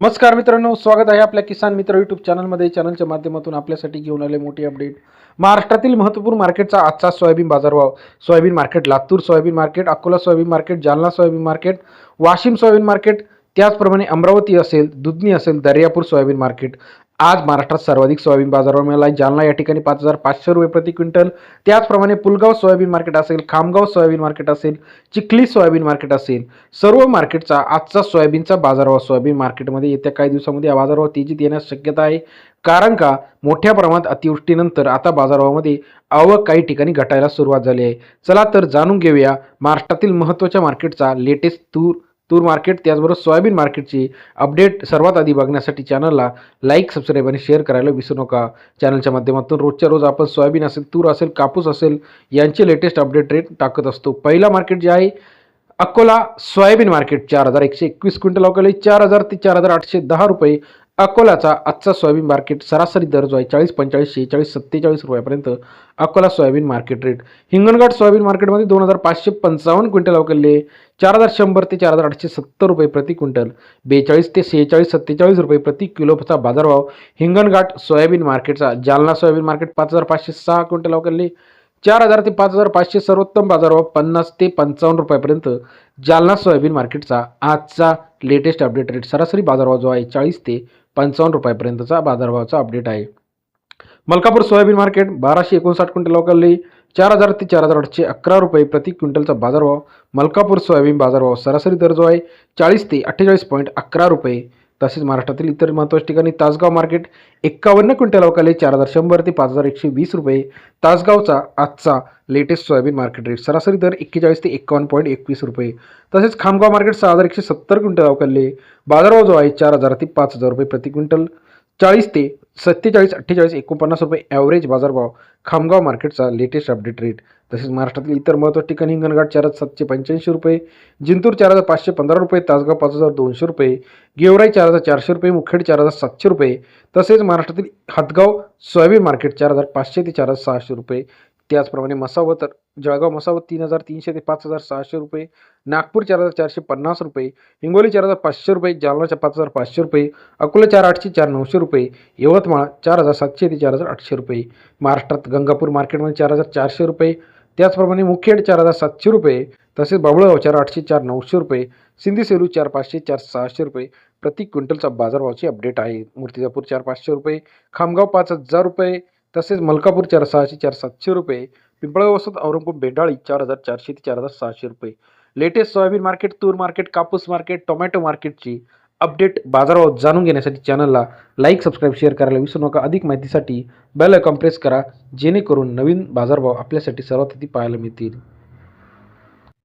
नमस्कार मित्रांनो स्वागत आहे आपल्या किसान मित्र यूट्यूब चॅनलमध्ये चॅनलच्या माध्यमातून आपल्यासाठी घेऊन आले मोठी अपडेट महाराष्ट्रातील महत्त्वपूर्ण मार्केटचा आजचा सोयाबीन बाजारभाव. Soybean market Latur soybean market Akola soybean market Jalna soybean market Washim soybean market त्याचप्रमाणे अमरावती असेल दुधनी असेल दर्यापूर सोयाबीन मार्केट आज महाराष्ट्रात सर्वाधिक सोयाबीन बाजारभाव मिळाला आहे. जालना या ठिकाणी पाच हजार पाचशे रुपये प्रति क्विंटल. त्याचप्रमाणे पुलगाव सोयाबीन मार्केट असेल खामगाव सोयाबीन मार्केट असेल चिखली सोयाबीन मार्केट असेल सर्व मार्केटचा आजचा सोयाबीनचा बाजारभाव सोयाबीन मार्केटमध्ये येत्या काही दिवसामध्ये हा बाजारभाव तेजीत येण्यास शक्यता आहे. कारण का? मोठ्या प्रमाणात अतिवृष्टीनंतर आता बाजारभावामध्ये आवक काही ठिकाणी घटायला सुरुवात झाली आहे. चला तर जाणून घेऊया महाराष्ट्रातील महत्त्वाच्या मार्केटचा लेटेस्ट तूर तूर मार्केट त्याचबरोबर सोयाबीन मार्केटची अपडेट सर्वात आधी बघण्यासाठी चॅनलला लाईक सबस्क्राईब आणि शेअर करायला विसरू नका. चॅनलच्या माध्यमातून रोजच्या रोज आपण सोयाबीन असेल तूर असेल कापूस असेल यांचे लेटेस्ट अपडेट रेट टाकत असतो. पहिला मार्केट जे आहे अकोला सोयाबीन मार्केट चार हजार एकशे एकवीस क्विंटल अवकाळी चार हजार ते चार हजार आठशे दहा रुपये अकोलाचा आजचा सोयाबीन मार्केट सरासरी दर जो आहे चाळीस पंचाळीस शेहेचाळीस सत्तेचाळीस रुपयापर्यंत Akola soybean market rate Hinganghat soybean मार्केटमध्ये दोन हजार पाचशे पंचावन्न क्विंटल अवकलले चार हजार शंभर ते चार हजार आठशे सत्तर रुपये प्रति क्विंटल. बेचाळीस ते शेहेचाळीस सत्तेचाळीस रुपये प्रति किलोचा बाजारभाव हिंगणघाट सोयाबीन मार्केटचा. जालना सोयाबीन मार्केट पाच हजार पाचशे सहा क्विंटल अवकलले चार हजार ते पाच हजार पाचशे सर्वोत्तम बाजारभाव पन्नास ते पंचावन्न रुपयापर्यंत. जालना सोयाबीन मार्केटचा आजचा लेटेस्ट अपडेट रेट सरासरी बाजारभाव जो आहे चाळीस ते पंचावन्न रुपयापर्यंतचा बाजारभावाचा अपडेट आहे. मलकापूर सोयाबीन मार्केट बाराशे एकोणसाठ क्विंटल अवकाळली चार हजार ते चार हजार आठशे अकरा रुपये प्रति क्विंटलचा बाजारभाव. मलकापूर सोयाबीन बाजारभाव सरासरी दर जो आहे चाळीस ते अठ्ठेचाळीस पॉईंट अकरा रुपये. तसेच महाराष्ट्रातील इतर महत्त्वाच्या ठिकाणी तासगाव मार्केट एक्कावन्न क्विंटल अवकाळी चार हजार शंभर ते पाच हजार एकशे वीस रुपये. तासगावचा आजचा लेटेस्ट सोयाबीन मार्केट रेट सरासरी दर एक्केचाळीस ते एक्कावन्न पॉईंट एकवीस रुपये. तसेच खामगाव मार्केट सहा हजार एकशे सत्तर क्विंटल अवकाळले बाजारभाव जो आहे चार हजार ते पाच हजार रुपये प्रति क्विंटल. चाळीस ते सत्तेचाळीस अठ्ठेचाळीस एकोणपन्नास रुपये ॲव्हरेज बाजारभाव खामगाव मार्केटचा लेटेस्ट अपडेट रेट तसेच महाराष्ट्रातील इतर महत्त्वाच्या ठिकाणी हिंगणघाट चार हजार सातशे पंच्याऐंशी रुपये जिंतूर चार हजार पाचशे पंधरा रुपये तासगाव पाच हजार दोनशे रुपये गेवराई चार हजार चारशे रुपये मुखेड चार हजार सातशे रुपये तसेच महाराष्ट्रातील हातगाव सोयाबीन मार्केट चार हजार पाचशे ते चार हजार सहाशे रुपये त्याचप्रमाणे मसावत जळगाव मसावत तीन हजार तीनशे ते पाच हजार सहाशे रुपये नागपूर चार हजार चारशे पन्नास रुपये हिंगोली चार हजार पाचशे रुपये जालनाच्या पाच हजार पाचशे रुपये अकोला चार आठशे चार नऊशे रुपये यवतमाळ चार हजार सातशे ते चार हजार आठशे रुपये महाराष्ट्रात गंगापूर मार्केटमध्ये चार हजार चारशे रुपये त्याचप्रमाणे मुखेड चार हजार सातशे रुपये तसेच बाबुळगाव चार आठशे चार नऊशे रुपये सिंधी सेलू चार पाचशे चार सहाशे रुपये प्रति क्विंटलचा बाजारभावाची अपडेट आहे. मूर्तिजापूर चार पाचशे रुपये खामगाव पाच हजार रुपये तसेच मलकापूर चार सहाशे चार सातशे रुपये पिंपळगाव वसत औरंगपूर बेडाळी चार हजार चारशे ते चार हजार सहाशे रुपये. लेटेस्ट सोयाबीन मार्केट तूर मार्केट कापूस मार्केट टोमॅटो मार्केटची अपडेट बाजारभाव जाणून घेण्यासाठी चॅनलला लाईक सबस्क्राईब शेअर करायला विसरू नका. अधिक माहितीसाठी बेल आयकॉन प्रेस करा जेणेकरून नवीन बाजारभाव आपल्यासाठी सर्वात आधी पाहायला मिळतील.